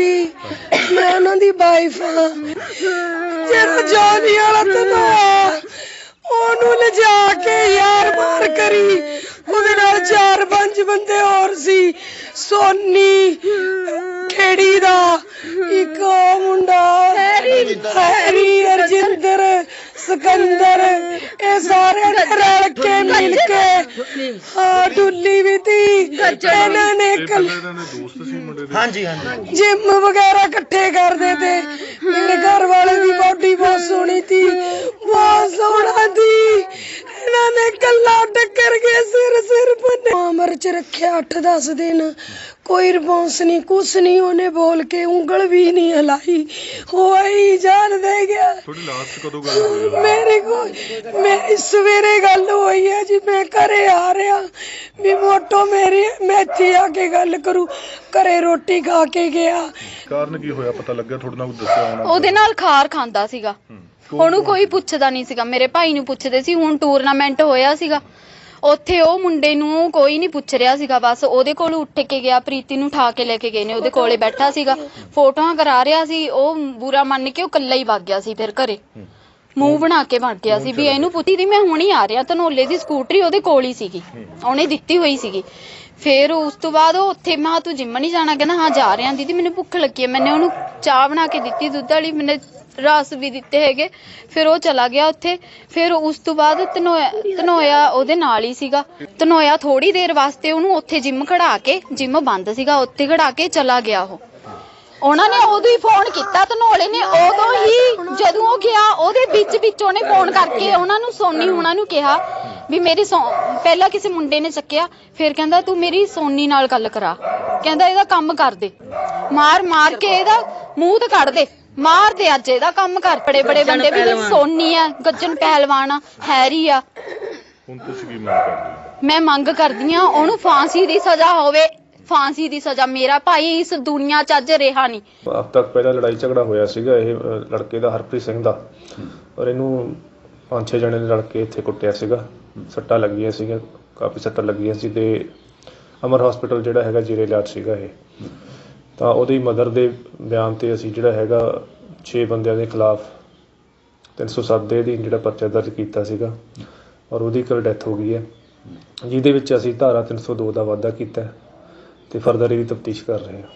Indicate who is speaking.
Speaker 1: ਜੀ। ਮੈਂ ਉਹਨਾਂ ਦੀ ਵਾਈਫ ਆ ਜਿਹੜਾ ਜੋਨੀ ਵਾਲਾ ਤਨੋਆ ਉਹਨੂੰ ਲਿਜਾ ਕੇ ਯਾਰ ਮਾਰ ਕਰੀ। ਉਹਦੇ ਨਾਲ ਚਾਰ ਪੰਜ ਬੰਦੇ ਹੋਰ ਸੀ। ਸੋਨੀ ਖੇੜੀ ਦਾ ਇੱਕ ਉਹ ਮੁੰਡਾ ਹੈਰੀ ਹੈਰੀ ਅਰਜਿੰਦਰ ਸਿਕੰਦਰ। ਇਹ ਸਾਰੇ ਨੇ ਰਲ ਕੇ ਮਿਲ ਕੇ ਹਾਂ ਡੁੱਲੀ ਵੀ ਤੀ। ਇਹਨਾਂ ਨੇ ਕੱਲ
Speaker 2: ਪਹਿਲਾਂ ਇਹਨਾਂ ਦੇ ਦੋਸਤ ਸੀ ਮੁੰਡੇ ਦੇ।
Speaker 3: ਹਾਂਜੀ ਹਾਂਜੀ।
Speaker 1: ਜਿਮ ਵਗੈਰਾ ਇਕੱਠੇ ਕਰਦੇ ਤੇ ਮੇਰੇ ਘਰ ਵਾਲੇ ਦੀ ਬਾਡੀ ਬਹੁਤ ਸੋਹਣੀ ਸੀ ਅਮਰ ਚ ਰੱਖਿਆ 8-10 ਦਿਨ। ਕੋਈ ਰਿਸਪੌਂਸ ਨਹੀਂ ਕੁਛ ਨਹੀਂ ਉਹਨੇ ਬੋਲ ਕੇ ਉਂਗਲ ਵੀ ਨਹੀਂ ਹਲਾਈ। ਹੋਈ ਜਾਨ ਦੇ ਗਿਆ।
Speaker 2: ਤੁਹਾਡੀ ਲਾਸਟ ਕਦੋਂ ਗੱਲ ਹੋਈ?
Speaker 1: ਮੇਰੇ ਕੋਲ ਮੇਰੀ ਸਵੇਰੇ ਗੱਲ ਹੋਈ ਹੈ ਜੀ ਮੈਂ ਘਰੇ ਆ ਰਿਹਾ। ਵੀ ਮੋਟੋ ਮੇਰੀ ਮੈਂ ਇੱਥੇ ਆ ਕੇ ਗੱਲ ਕਰੂ। ਘਰੇ ਰੋਟੀ ਖਾ ਕੇ ਗਿਆ।
Speaker 2: ਕਾਰਨ ਕੀ ਹੋਇਆ? ਪਤਾ ਲੱਗਿਆ ਤੁਹਾਡੇ ਨਾਲ ਕੁਝ ਦੱਸਿਆ ਹੋਣਾ?
Speaker 4: ਉਹਦੇ ਨਾਲ ਖਾਰ ਖਾਂਦਾ ਸੀਗਾ। ਉਹਨੂੰ ਕੋਈ ਪੁੱਛਦਾ ਨਹੀਂ ਸੀਗਾ। ਮੇਰੇ ਭਾਈ ਨੂੰ ਪੁੱਛਦੇ ਸੀ ਹੁਣ ਟੂਰਨਾਮੈਂਟ ਹੋਇਆ ਸੀਗਾ। ਉੱਥੇ ਉਹ ਮੁੰਡੇ ਨੂੰ ਕੋਈ ਨਹੀਂ ਪੁੱਛ ਰਿਹਾ ਸੀਗਾ ਬਸ ਉਹਦੇ ਕੋਲ ਉੱਠ ਕੇ ਗਿਆ ਪ੍ਰੀਤੀ ਨੂੰ ਠਾ ਕੇ ਲੈ ਕੇ ਗਏ ਨੇ ਉਹਦੇ ਕੋਲੇ ਬੈਠਾ ਸੀਗਾ। ਫੋਟੋਆਂ ਕਰਾ ਰਿਹਾ ਸੀ ਉਹ ਬੁਰਾ ਮੰਨ ਕੇ ਉਹ ਕੱਲਾ ਹੀ ਵਗ ਗਿਆ ਸੀ ਫਿਰ ਘਰੇ। ਮੂੰਹ ਬਣਾ ਕੇ ਵਗ ਗਿਆ ਸੀ ਵੀ ਇਹਨੂੰ ਪੁੱਤੀ ਦੀ ਮੈਂ ਹੁਣੀ ਆ ਰਿਹਾ ਧਨੋਲੇ ਦੀ ਸਕੂਟਰੀ ਉਹਦੇ ਕੋਲ ਹੀ ਸੀਗੀ। ਉਹਨੇ ਦਿੱਤੀ ਹੋਈ ਸੀਗੀ। ਫਿਰ ਉਸ ਤੋਂ ਬਾਅਦ ਉਹ ਉੱਥੇ ਮੈਂ ਕਿਹਾ ਤੂੰ ਜਿੰਮ ਨਹੀਂ ਜਾਣਾ? ਕਹਿੰਦਾ ਹਾਂ ਜਾ ਰਿਹਾ ਦੀਦੀ ਮੈਨੂੰ ਭੁੱਖ ਲੱਗੀ ਹੈ। ਮੈਨੇ ਉਹਨੂੰ ਚਾਹ ਬਣਾ ਕੇ ਦਿੱਤੀ ਦੁੱਧ ਵਾਲੀ ਮੈਨੇ ਰਸ ਵੀ ਦਿੱਤੇ ਹੈਗੇ। ਫਿਰ ਉਹ ਚਲਾ ਗਿਆ ਉੱਥੇ। ਫਿਰ ਉਸ ਤੋਂ ਬਾਅਦ ਧਨੋਇਆ ਧਨੋਇਆ ਉਹਦੇ ਨਾਲ ਹੀ ਸੀਗਾ। ਧਨੋਇਆ ਥੋੜੀ ਦੇਰ ਵਾਸਤੇ ਉਹਨੂੰ ਉੱਥੇ ਜਿੰਮ ਖੜਾ ਕੇ ਜਿੰਮ ਬੰਦ ਸੀਗਾ ਉੱਥੇ ਖੜਾ ਕੇ ਚਲਾ ਗਿਆ ਉਹ। ਉਹਨਾਂ ਨੇ ਉਦੋਂ ਹੀ ਫੋਨ ਕੀਤਾ ਧਨੋਲੇ ਨੇ ਉਦੋਂ ਹੀ ਜਦੋਂ ਉਹ ਗਿਆ ਉਹਦੇ ਵਿੱਚ ਵਿੱਚ ਉਹਨੇ ਫੋਨ ਕਰਕੇ ਉਹਨਾਂ ਨੂੰ ਸੋਨੀ ਉਹਨਾਂ ਨੂੰ ਕਿਹਾ ਵੀ ਮੇਰੀ ਸੋ- ਪਹਿਲਾਂ ਕਿਸੇ ਮੁੰਡੇ ਨੇ ਚੱਕਿਆ ਫਿਰ ਕਹਿੰਦਾ ਤੂੰ ਮੇਰੀ ਸੋਨੀ ਨਾਲ ਗੱਲ ਕਰਾ। ਕਹਿੰਦਾ ਇਹਦਾ ਕੰਮ ਕਰ ਦੇ। ਮਾਰ ਮਾਰ ਕੇ ਇਹਦਾ ਮੂੰਹ ਤੇ ਕੱਢ ਦੇ। ਮਾਰ ਦੇ ਅੱਜ ਇਹਦਾ ਕੰਮ ਕਰ। ਬੜੇ ਬੜੇ ਬੰਦੇ ਵੀ ਸੋਨੀ ਆ ਗੱਜਨ ਪਹਿਲਵਾਨ ਆ ਹੈਰੀ ਆ।
Speaker 2: ਹੁਣ ਤੁਸੀਂ ਕੀ ਮੰਗ ਕਰਦੇ ਹੋ?
Speaker 4: ਮੈਂ ਮੰਗ ਕਰਦੀ ਆ ਉਹਨੂੰ ਫਾਂਸੀ ਦੀ ਸਜ਼ਾ ਹੋਵੇ। ਫਾਂਸੀ ਦੀ ਸਜ਼ਾ। ਮੇਰਾ ਭਾਈ ਇਸ ਦੁਨੀਆ 'ਚ ਅੱਜ ਰਿਹਾ ਨਹੀਂ।
Speaker 5: ਹਫ਼ਤਾ ਕੁ ਪਹਿਲਾਂ ਲੜਾਈ ਝਗੜਾ ਹੋਇਆ ਸੀਗਾ ਇਹ ਅ, ਲੜਕੇ ਦਾ ਹਰਪ੍ਰੀਤ ਸਿੰਘ ਦਾ। ਔਰ ਇਹਨੂੰ ਪੰਜ ਛੇ ਜਣੇ ਨੇ ਲੜ ਕੇ ਇੱਥੇ ਕੁੱਟਿਆ ਸੀਗਾ। ਸੱਟਾਂ ਲੱਗੀਆਂ ਸੀਗੀਆਂ ਕਾਫੀ ਸੱਟਾਂ ਲੱਗੀਆਂ ਸੀ ਤੇ ਅਮਰ ਹਸਪੀਟਲ ਜਿਹੜਾ ਹੈਗਾ ਜੀਰੇ ਇਲਾਜ ਸੀਗਾ ਇਹ। ਤਾਂ ਉਹਦੀ ਮਦਰ ਦੇ ਬਿਆਨ ਤੇ ਅਸੀਂ ਜਿਹੜਾ ਹੈਗਾ 6 ਬੰਦਿਆਂ ਦੇ ਖਿਲਾਫ 307 ਦੇ ਅਧੀਨ ਜਿਹੜਾ ਪਰਚਾ ਦਰਜ ਕੀਤਾ ਸੀਗਾ ਔਰ ਉਹਦੀ ਕੱਲ ਡੈਥ ਹੋ ਗਈ ਹੈ। ਜਿਹਦੇ ਵਿੱਚ ਅਸੀਂ ਧਾਰਾ 302 ਦਾ ਵਾਅਦਾ ਕੀਤਾ ਹੈ। ਅਤੇ ਫਰਦਰ ਇਹਦੀ ਤਫਤੀਸ਼ ਕਰ ਰਹੇ ਹਾਂ।